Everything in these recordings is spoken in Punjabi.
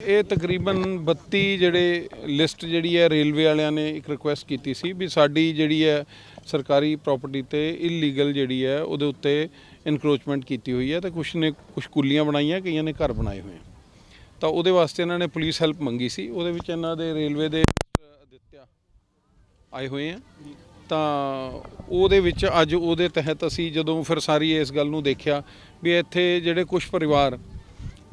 ਇਹ ਤਕਰੀਬਨ 32 ਜਿਹੜੇ ਲਿਸਟ ਜਿਹੜੀ ਹੈ ਰੇਲਵੇ ਵਾਲਿਆਂ ਨੇ ਇੱਕ ਰਿਕੁਐਸਟ ਕੀਤੀ ਸੀ ਵੀ ਸਾਡੀ ਜਿਹੜੀ ਹੈ ਸਰਕਾਰੀ ਪ੍ਰਾਪਰਟੀ ਤੇ ਇਲੀਗਲ ਜਿਹੜੀ ਹੈ ਉਹਦੇ ਉੱਤੇ ਇਨਕਰੋਚਮੈਂਟ ਕੀਤੀ ਹੋਈ ਹੈ ਤੇ ਕੁਝ ਨੇ ਕੁਝ ਕੁੱਲੀਆਂ ਬਣਾਈਆਂ, ਕਈਆਂ ਨੇ ਘਰ ਬਣਾਏ ਹੋਏ ਆ। ਤਾਂ ਉਹਦੇ ਵਾਸਤੇ ਇਹਨਾਂ ਨੇ ਪੁਲਿਸ ਹੈਲਪ ਮੰਗੀ ਸੀ, ਉਹਦੇ ਵਿੱਚ ਇਹਨਾਂ ਦੇ ਰੇਲਵੇ ਦੇ ਅਦਿੱਤਿਆ ਆਏ ਹੋਏ ਆ। ਤਾਂ ਉਹਦੇ ਵਿੱਚ ਅੱਜ ਉਹਦੇ ਤਹਿਤ ਅਸੀਂ ਜਦੋਂ ਫਿਰ ਸਾਰੀ ਇਸ ਗੱਲ ਨੂੰ ਦੇਖਿਆ ਵੀ ਇੱਥੇ ਜਿਹੜੇ ਕੁਝ ਪਰਿਵਾਰ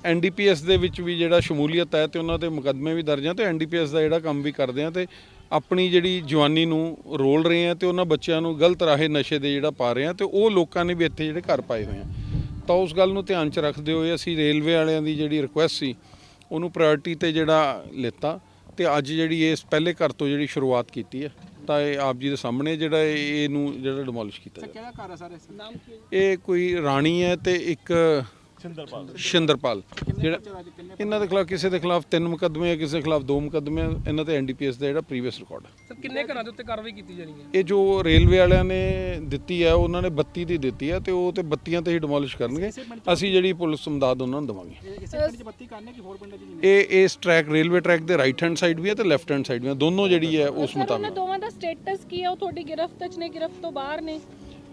ਐਨਡੀਪੀਐਸ ਦੇ ਵਿੱਚ ਵੀ ਜਿਹੜਾ ਸ਼ਮੂਲੀਅਤ ਹੈ ਤੇ ਉਹਨਾਂ ਤੇ ਮੁਕੱਦਮੇ ਵੀ ਦਰਜ ਆ ਤੇ ਐਨਡੀਪੀਐਸ ਦਾ ਜਿਹੜਾ ਕੰਮ ਵੀ ਕਰਦੇ ਆ ਤੇ ਆਪਣੀ ਜਿਹੜੀ ਜਵਾਨੀ ਨੂੰ ਰੋਲ ਰਹੇ ਆ ਤੇ ਉਹਨਾਂ ਬੱਚਿਆਂ ਨੂੰ ਗਲਤ ਰਾਹੇ ਨਸ਼ੇ ਦੇ ਜਿਹੜਾ ਪਾ ਰਹੇ ਆ ਤੇ ਉਹ ਲੋਕਾਂ ਨੇ ਵੀ ਇੱਥੇ ਜਿਹੜੇ ਘਰ ਪਾਏ ਹੋਏ ਆ। ਤਾਂ ਉਸ ਗੱਲ ਨੂੰ ਧਿਆਨ 'ਚ ਰੱਖਦੇ ਹੋਏ ਅਸੀਂ ਰੇਲਵੇ ਵਾਲਿਆਂ ਦੀ ਜਿਹੜੀ ਰਿਕੁਐਸਟ ਸੀ ਉਹਨੂੰ ਪ੍ਰਾਇੋਰਟੀ ਤੇ ਜਿਹੜਾ ਲਿੱਤਾ ਤੇ ਅੱਜ ਜਿਹੜੀ ਇਸ ਪਹਿਲੇ ਘਰ ਤੋਂ ਜਿਹੜੀ ਸ਼ੁਰੂਆਤ ਕੀਤੀ ਹੈ ਤਾਂ ਇਹ ਆਪ ਜੀ ਦੇ ਸਾਹਮਣੇ ਜਿਹੜਾ ਇਹ- ਇਹਨੂੰ ਜਿਹੜਾ ਡਿਮੋਲਿਸ਼ ਕੀਤਾ ਕਿਹੜਾ ਘਰ ਹੈ ਸਰ ਇਸ? ਨਾਮ ਕੀ ਇਹ ਕੋਈ ਰਾਣੀ ਹੈ ਤੇ ਇੱਕ ਸ਼ਿੰਦਰਪਾਲ ਸ਼ਿੰਦਰਪਾਲ ਜਿਹੜਾ ਇਹਨਾਂ ਦੇ ਖਿਲਾਫ ਕਿਸੇ ਦੇ ਖਿਲਾਫ ਤਿੰਨ ਮੁਕੱਦਮੇ ਆ ਕਿਸੇ ਦੇ ਖਿਲਾਫ ਦੋ ਮੁਕੱਦਮੇ ਆ ਇਹਨਾਂ ਤੇ ਐਨਡੀਪੀਐਸ ਦਾ ਜਿਹੜਾ ਪ੍ਰੀਵੀਅਸ ਰਿਕਾਰਡ ਹੈ ਸਰ ਕਿੰਨੇ ਘਰਾਂ ਦੇ ਉੱਤੇ ਕਾਰਵਾਈ ਕੀਤੀ ਜਾਣੀ ਹੈ? ਇਹ ਜੋ ਰੇਲਵੇ ਵਾਲਿਆਂ ਨੇ ਦਿੱਤੀ ਹੈ ਉਹਨਾਂ ਨੇ 32 ਦੀ ਦਿੱਤੀ ਹੈ ਤੇ ਉਹ ਤੇ 32 ਤੇ ਹੀ ਡਿਮੋਲਿਸ਼ ਕਰਨਗੇ। ਅਸੀਂ ਜਿਹੜੀ ਪੁਲਿਸ ਸਮਦਾਦ ਉਹਨਾਂ ਨੂੰ ਦੇਵਾਂਗੇ। ਇਹ ਇਸ ਟਰੈਕ ਰੇਲਵੇ ਟਰੈਕ ਦੇ ਰਾਈਟ ਹੈਂਡ ਸਾਈਡ ਵੀ ਹੈ ਤੇ ਲੈਫਟ ਹੈਂਡ ਸਾਈਡ ਵੀ ਹੈ ਦੋਨੋਂ ਜਿਹੜੀ ਹੈ ਉਸ ਮੁਤਾਬਕ। ਦੋਵਾਂ ਦਾ ਸਟੇਟਸ ਕੀ ਹੈ ਉਹ ਤੁਹਾਡੀ ਗਿਰਫਤ 'ਚ ਨੇ ਗਿਰਫਤ ਤੋਂ ਬਾਹਰ ਨੇ।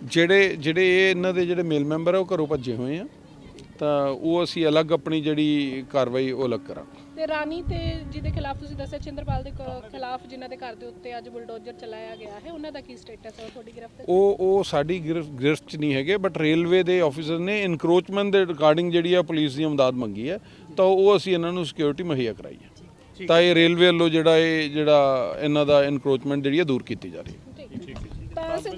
ਜਿਹੜੇ ਜਿਹੜੇ ਇਹ ਇਹਨਾਂ ਦੇ ਜਿਹੜੇ ਮੇਲ ਮੈਂਬਰ ਆ ਉਹ ਘਰੋਂ ਭੱਜੇ ਹੋਏ ਆ। ਤਾਂ ਉਹ ਅਸੀਂ ਅਲੱਗ ਆਪਣੀ ਜਿਹੜੀ ਕਾਰਵਾਈ ਉਹ ਅਲੱਗ ਕਰਾਂਗੇ। ਤੇ ਰਾਣੀ ਤੇ ਜਿਹਦੇ ਖਿਲਾਫ ਤੁਸੀਂ ਦੱਸਿਆ ਚਿੰਦਰਪਾਲ ਦੇ ਕ- ਖਿਲਾਫ ਜਿਨ੍ਹਾਂ ਦੇ ਘਰ ਦੇ ਉੱਤੇ ਅੱਜ ਬੁਲਡੋਜ਼ਰ ਚਲਾਇਆ ਗਿਆ ਹੈ ਉਹਨਾਂ ਦਾ ਕੀ ਸਟੇਟਸ ਹੈ ਉਹ ਤੁਹਾਡੀ ਗਿਰਫਤ ਉਹ ਉਹ ਸਾਡੀ ਗਿਰਫ- ਗਿਰਫਤ 'ਚ ਨਹੀਂ ਹੈਗੇ ਬਟ ਰੇਲਵੇ ਦੇ ਆਫੀਸਰ ਨੇ ਇਨਕਰੋਚਮੈਂਟ ਦੇ ਰਿਗਾਰਡਿੰਗ ਜਿਹੜੀ ਆ ਪੁਲਿਸ ਦੀ ਮਦਦ ਮੰਗੀ ਹੈ ਤਾਂ ਉਹ ਅਸੀਂ ਇਹਨਾਂ ਨੂੰ ਸਿਕਿਉਰਿਟੀ ਮੁਹੱਈਆ ਕਰਾਈ ਹੈ। ਤਾਂ ਇਹ ਰੇਲਵੇ ਵੱਲੋਂ ਜਿਹੜਾ ਇਹ ਜਿਹੜਾ ਇਹਨਾਂ ਦਾ ਇਨਕਰੋਚਮੈਂਟ ਜਿਹੜੀ ਹੈ ਦੂਰ ਕੀਤੀ ਜਾ ਰਹੀ ਹੈ।